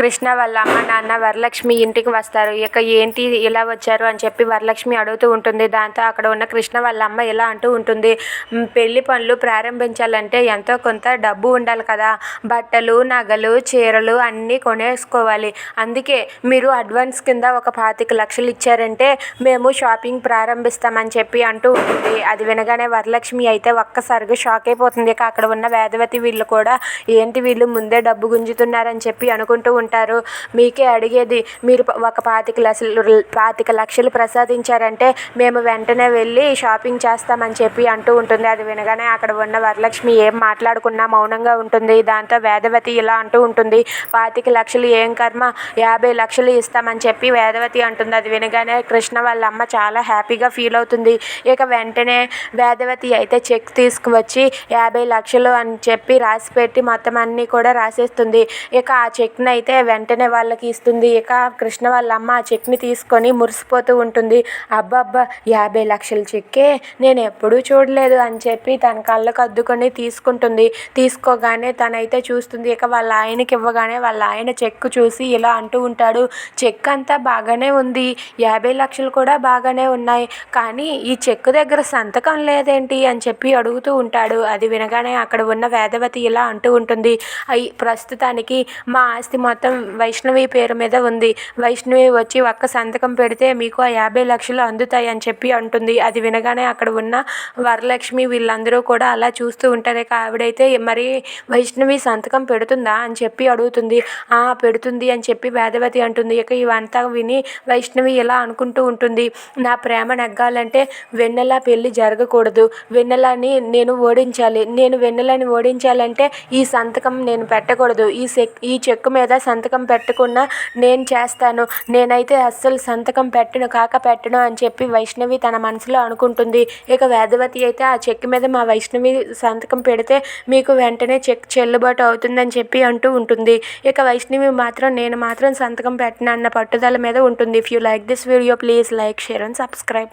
కృష్ణ వాళ్ళ అమ్మ నాన్న వరలక్ష్మి ఇంటికి వస్తారు. ఇక ఏంటి ఇలా వచ్చారు అని చెప్పి వరలక్ష్మి అడుగుతూ ఉంటుంది. దాంతో అక్కడ ఉన్న కృష్ణ వాళ్ళ అమ్మ ఇలా అంటూ ఉంటుంది. పెళ్ళి పనులు ప్రారంభించాలంటే ఎంతో కొంత డబ్బు ఉండాలి కదా. బట్టలు నగలు చీరలు అన్నీ కొనేసుకోవాలి. అందుకే మీరు అడ్వాన్స్ కింద ఒక పాతిక లక్షలు ఇచ్చారంటే మేము షాపింగ్ ప్రారంభిస్తామని చెప్పి అంటూ ఉంటుంది. అది వినగానే వరలక్ష్మి అయితే ఒక్కసారిగా షాక్ అయిపోతుంది. ఇక అక్కడ ఉన్న వేదవతి వీళ్ళు కూడా ఏంటి వీళ్ళు ముందే డబ్బు గుంజుతున్నారని చెప్పి అనుకుంటూ ఉంటారు. మీకే అడిగేది మీరు ఒక పాతిక లక్షలు పాతిక లక్షలు ప్రసాదించారంటే మేము వెంటనే వెళ్ళి షాపింగ్ చేస్తామని చెప్పి అంటూ ఉంటుంది. అది వినగానే అక్కడ ఉన్న వరలక్ష్మి ఏం మాట్లాడకుండా మౌనంగా ఉంటుంది. దాంతో వేదవతి ఇలా అంటూ ఉంటుంది. పాతిక లక్షలు ఏం కర్మ? యాభై లక్షలు ఇస్తామని చెప్పి వేదవతి అంటుంది. అది వినగానే కృష్ణ వాళ్ళ అమ్మ చాలా హ్యాపీగా ఫీల్ అవుతుంది. ఇక వెంటనే వేదవతి అయితే చెక్ తీసుకువచ్చి యాభై లక్షలు అని చెప్పి రాసి పెట్టి మొత్తం అన్నీ కూడా రాసేస్తుంది. ఇక ఆ చెక్ని అయితే వెంటనే వాళ్ళకి ఇస్తుంది. ఇక కృష్ణ వాళ్ళ అమ్మ ఆ చెక్ని తీసుకొని మురిసిపోతూ ఉంటుంది. అబ్బబ్బా యాభై లక్షల చెక్కే నేను ఎప్పుడూ చూడలేదు అని చెప్పి తన కళ్ళకు అద్దుకొని తీసుకుంటుంది. తీసుకోగానే తనైతే చూస్తుంది. ఇక వాళ్ళ ఆయనకి ఇవ్వగానే వాళ్ళ ఆయన చెక్ చూసి ఇలా అంటూ ఉంటాడు. చెక్ అంతా బాగానే ఉంది. యాభై లక్షలు కూడా బాగానే ఉన్నాయి. కానీ ఈ చెక్ దగ్గర సంతకం లేదేంటి అని చెప్పి అడుగుతూ ఉంటాడు. అది వినగానే అక్కడ ఉన్న వేదవతి ఇలా అంటూ ఉంటుంది. అయి ప్రస్తుతానికి మా ఆస్తి మొత్తం మొత్తం వైష్ణవి పేరు మీద ఉంది. వైష్ణవి వచ్చి ఒక్క సంతకం పెడితే మీకు ఆ యాభై లక్షలు అందుతాయి అని చెప్పి అంటుంది. అది వినగానే అక్కడ ఉన్న వరలక్ష్మి వీళ్ళందరూ కూడా అలా చూస్తూ ఉంటారు ఇక ఆవిడైతే మరి వైష్ణవి సంతకం పెడుతుందా అని చెప్పి అడుగుతుంది. ఆ పెడుతుంది అని చెప్పి వేదవతి అంటుంది. ఇక ఇవంతా విని వైష్ణవి ఇలా అనుకుంటూ ఉంటుంది. నా ప్రేమ నెగ్గాలంటే వెన్నెల పెళ్ళి జరగకూడదు. వెన్నెలని నేను ఓడించాలి. నేను వెన్నెలని ఓడించాలంటే ఈ సంతకం నేను పెట్టకూడదు. ఈ చెక్ ఈ చెక్కు మీద సంతకం పెట్టకుండా నేను చేస్తాను. నేనైతే అస్సలు సంతకం పెట్టను కాక పెట్టను అని చెప్పి వైష్ణవి తన మనసులో అనుకుంటుంది. ఇక వేదవతి అయితే ఆ చెక్ మీద మా వైష్ణవి సంతకం పెడితే మీకు వెంటనే చెక్ చెల్లుబాటు అవుతుందని చెప్పి అంటూ ఉంటుంది. ఇక వైష్ణవి మాత్రం నేను మాత్రం సంతకం పెట్టను అన్న పట్టుదల మీద ఉంటుంది. If you like this video please like share and subscribe